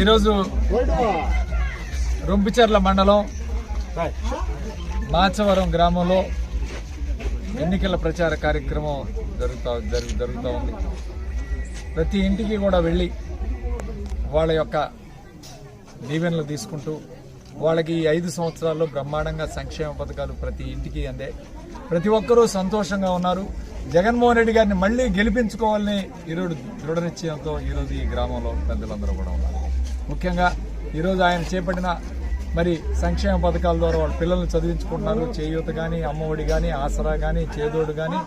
ఈరోజు రొంపిచెర్ల మండలం మాచవరం గ్రామంలో ఎన్నికల ప్రచార కార్యక్రమం జరుగుతా జరుగు జరుగుతూ ఉంది. ప్రతి ఇంటికి కూడా వెళ్ళి వాళ్ళ యొక్క దీవెనలు తీసుకుంటూ వాళ్ళకి ఈ ఐదు సంవత్సరాల్లో బ్రహ్మాండంగా సంక్షేమ పథకాలు ప్రతి ఇంటికి అందే. ప్రతి ఒక్కరూ సంతోషంగా ఉన్నారు. జగన్మోహన్ రెడ్డి గారిని మళ్ళీ గెలిపించుకోవాలని ఈరోజు దృఢ నిశ్చయంతో ఈరోజు ఈ గ్రామంలో పెద్దలందరూ కూడా ఉన్నారు. ముఖ్యంగా ఈరోజు ఆయన చేపట్టిన మరి సంక్షేమ పథకాల ద్వారా వాళ్ళ పిల్లల్ని చదివించుకుంటున్నారు. చేయూత కానీ అమ్మఒడి కానీ ఆసరా కానీ చేదోడు కానీ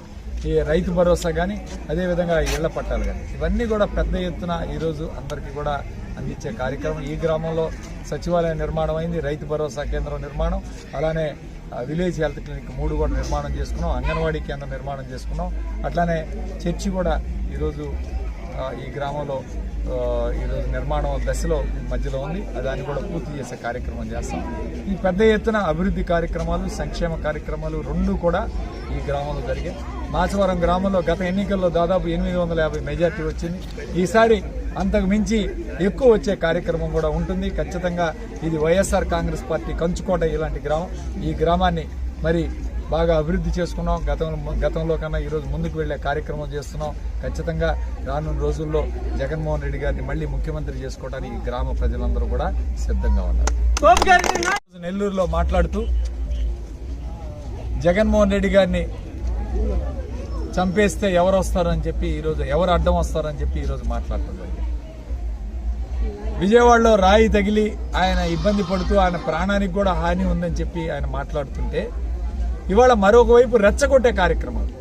ఈ రైతు భరోసా కానీ అదేవిధంగా ఇళ్ళ పట్టాలు కానీ ఇవన్నీ కూడా పెద్ద ఎత్తున ఈరోజు అందరికీ కూడా అందించే కార్యక్రమం. ఈ గ్రామంలో సచివాలయ నిర్మాణం అయింది రైతు భరోసా కేంద్రం నిర్మాణం. అలానే విలేజ్ హెల్త్ క్లినిక్ మూడు కూడా నిర్మాణం చేసుకున్నాం. అంగన్వాడీ కేంద్రం నిర్మాణం చేసుకున్నాం. అట్లానే చర్చి కూడా ఈరోజు ఈ గ్రామంలో ఈరోజు నిర్మాణం దశలో మధ్యలో ఉంది. దాన్ని కూడా పూర్తి చేసే కార్యక్రమం చేస్తాం. ఈ పెద్ద ఎత్తున అభివృద్ధి కార్యక్రమాలు సంక్షేమ కార్యక్రమాలు రెండు కూడా ఈ గ్రామంలో జరిగాయి. మాచవరం గ్రామంలో గత ఎన్నికల్లో దాదాపు ఎనిమిది వందల యాభై మెజార్టీ వచ్చింది. ఈసారి అంతకు మించి ఎక్కువ వచ్చే కార్యక్రమం కూడా ఉంటుంది. ఖచ్చితంగా ఇది వైఎస్ఆర్ కాంగ్రెస్ పార్టీ కంచుకోట ఇలాంటి గ్రామం. ఈ గ్రామాన్ని మరి బాగా అభివృద్ధి చేసుకున్నాం. గతంలో గతంలో కన్నా ఈరోజు ముందుకు వెళ్ళే కార్యక్రమం చేస్తున్నాం. ఖచ్చితంగా రానున్న రోజుల్లో జగన్మోహన్ రెడ్డి గారిని మళ్ళీ ముఖ్యమంత్రి చేసుకోవడానికి ఈ గ్రామ ప్రజలందరూ కూడా సిద్ధంగా ఉన్నారు. నెల్లూరులో మాట్లాడుతూ జగన్మోహన్ రెడ్డి గారిని చంపేస్తే ఎవరు వస్తారని చెప్పి ఈరోజు ఎవరు అడ్డం వస్తారని చెప్పి ఈరోజు మాట్లాడుతుంది విజయవాడలో రాయి తగిలి ఆయన ఇబ్బంది పడుతూ ఆయన ప్రాణానికి కూడా హాని ఉందని చెప్పి ఆయన మాట్లాడుతుంటే ఇవాళ మరొక వైపు రెచ్చగొట్టే కార్యక్రమాలు.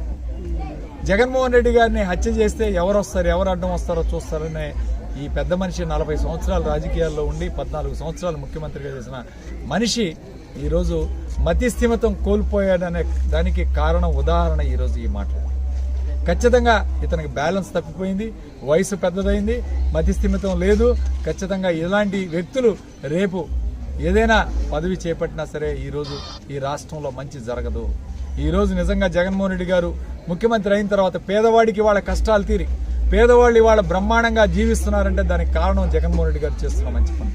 జగన్మోహన్ రెడ్డి గారిని హత్య చేస్తే ఎవరు వస్తారు ఎవరు అడ్డం వస్తారో చూస్తారనే ఈ పెద్ద మనిషి నలభై సంవత్సరాలు రాజకీయాల్లో ఉండి పద్నాలుగు సంవత్సరాలు ముఖ్యమంత్రిగా చేసిన మనిషి ఈరోజు మతిస్థిమితం కోల్పోయాడనే దానికి కారణం ఉదాహరణ ఈరోజు ఈ మాటలు. ఖచ్చితంగా ఇతనికి బ్యాలెన్స్ తప్పిపోయింది వయసు పెద్దదైంది మతిస్థిమితం లేదు. ఖచ్చితంగా ఇలాంటి వ్యక్తులు రేపు ఏదైనా పదవి చేపట్టినా సరే ఈరోజు ఈ రాష్ట్రంలో మంచి జరగదు. ఈరోజు నిజంగా జగన్మోహన్ రెడ్డి గారు ముఖ్యమంత్రి అయిన తర్వాత పేదవాడికి వాళ్ళ కష్టాలు తీరి పేదవాళ్ళు ఇవాళ బ్రహ్మాండంగా జీవిస్తున్నారంటే దానికి కారణం జగన్మోహన్ రెడ్డి గారు చేస్తున్న మంచి పని.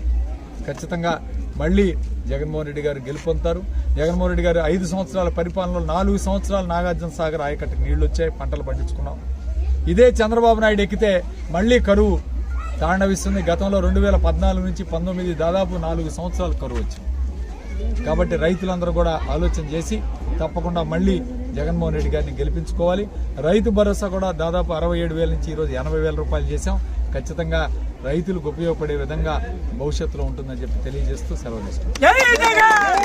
ఖచ్చితంగా మళ్ళీ జగన్మోహన్ రెడ్డి గారు గెలుపొందుతారు. జగన్మోహన్ రెడ్డి గారు ఐదు సంవత్సరాల పరిపాలనలో నాలుగు సంవత్సరాలు నాగార్జున సాగర్ ఆయకట్టుకు నీళ్ళు వచ్చాయి పంటలు పండించుకున్నాం. ఇదే చంద్రబాబు నాయుడు ఎక్కితే మళ్ళీ కరువు తాండవిస్తుంది. గతంలో రెండు వేల పద్నాలుగు నుంచి పంతొమ్మిది దాదాపు నాలుగు సంవత్సరాలు కరువు వచ్చింది. కాబట్టి రైతులందరూ కూడా ఆలోచన చేసి తప్పకుండా మళ్ళీ జగన్మోహన్ రెడ్డి గారిని గెలిపించుకోవాలి. రైతు భరోసా కూడా దాదాపు అరవై ఏడు వేల నుంచి ఈరోజు ఎనభై వేల రూపాయలు చేశాం. ఖచ్చితంగా రైతులకు ఉపయోగపడే విధంగా భవిష్యత్తులో ఉంటుందని చెప్పి తెలియజేస్తూ సెలవు తీసుకుంటాం